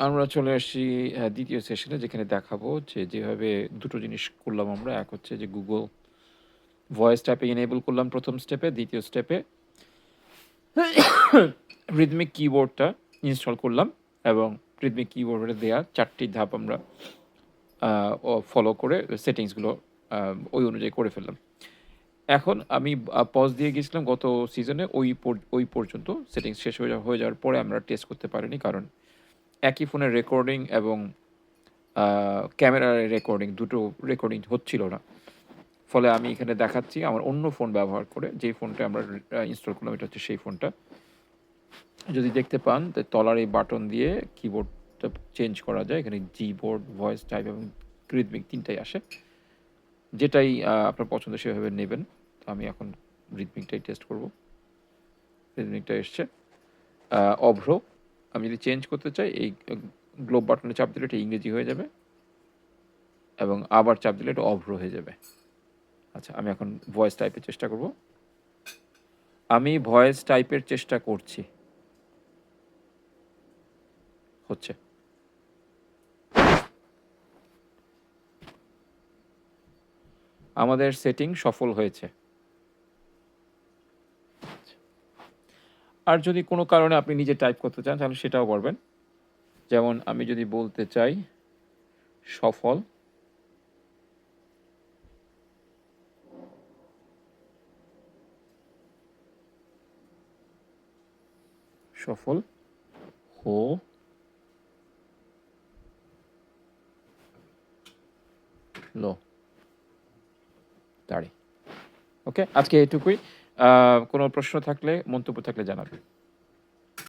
আমরা চলে আহ, দ্বিতীয় সেশনে যেখানে দেখাবো যে যেভাবে দুটো জিনিস করলাম আমরা। এক হচ্ছে যে গুগল ভয়েস ট্যাপে এনেবল করলাম প্রথম স্টেপে দ্বিতীয় স্টেপে রিদমিক কিবোর্ডটা ইনস্টল করলাম এবং রিদমিক কিবোর্ডে দেওয়া চারটি ধাপ আমরা ফলো করে সেটিংসগুলো ওই অনুযায়ী করে ফেললাম। এখন আমি পজ দিয়ে গেছিলাম গত সিজনে ওই ওই পর্যন্ত সেটিংস শেষ হয়ে হয়ে যাওয়ার পরে আমরা টেস্ট করতে পারিনি কারণ একই ফোনের রেকর্ডিং এবং ক্যামেরার রেকর্ডিং দুটো রেকর্ডিং হচ্ছিল না। ফলে আমি এখানে দেখাচ্ছি আমার অন্য ফোন ব্যবহার করে, যেই ফোনটা আমরা ইনস্টল করলাম, এটা হচ্ছে সেই ফোনটা যদি দেখতে পান, তো তলার এই বাটন দিয়ে কিবোর্ডটা চেঞ্জ করা যায়। এখানে জি বোর্ড ভয়েস টাইপ এবং রিদমিক তিনটাই আসে। যেটাই আপনার পছন্দ সেভাবে নেবেন। তো আমি এখন রিদমিকটাই টেস্ট করব। রিদমিকটা এসছে। অভ্র আমি যদি চেঞ্জ করতে চাই, এই গ্লোব বাটনে চাপ দিলে এটা ইংরেজি হয়ে যাবে এবং আবার চাপ দিলে এটা অভ্র হয়ে যাবে। আচ্ছা আমি এখন ভয়েস টাইপের চেষ্টা করব। আমি ভয়েস টাইপের চেষ্টা করছি। হচ্ছে। আমাদের সেটিং সফল হয়েছে। আর যদি কোনো কারণে আপনি নিজে টাইপ করতে চান, তাহলে সেটাও পারবেন যেমন আমি যদি বলতে চাই, সফল। সফল হো। লো। দাঁড়ি। ওকে, আজকে এটুকুই। কোনো প্রশ্ন থাকলে মন্তব্য থাকলে জানাবেন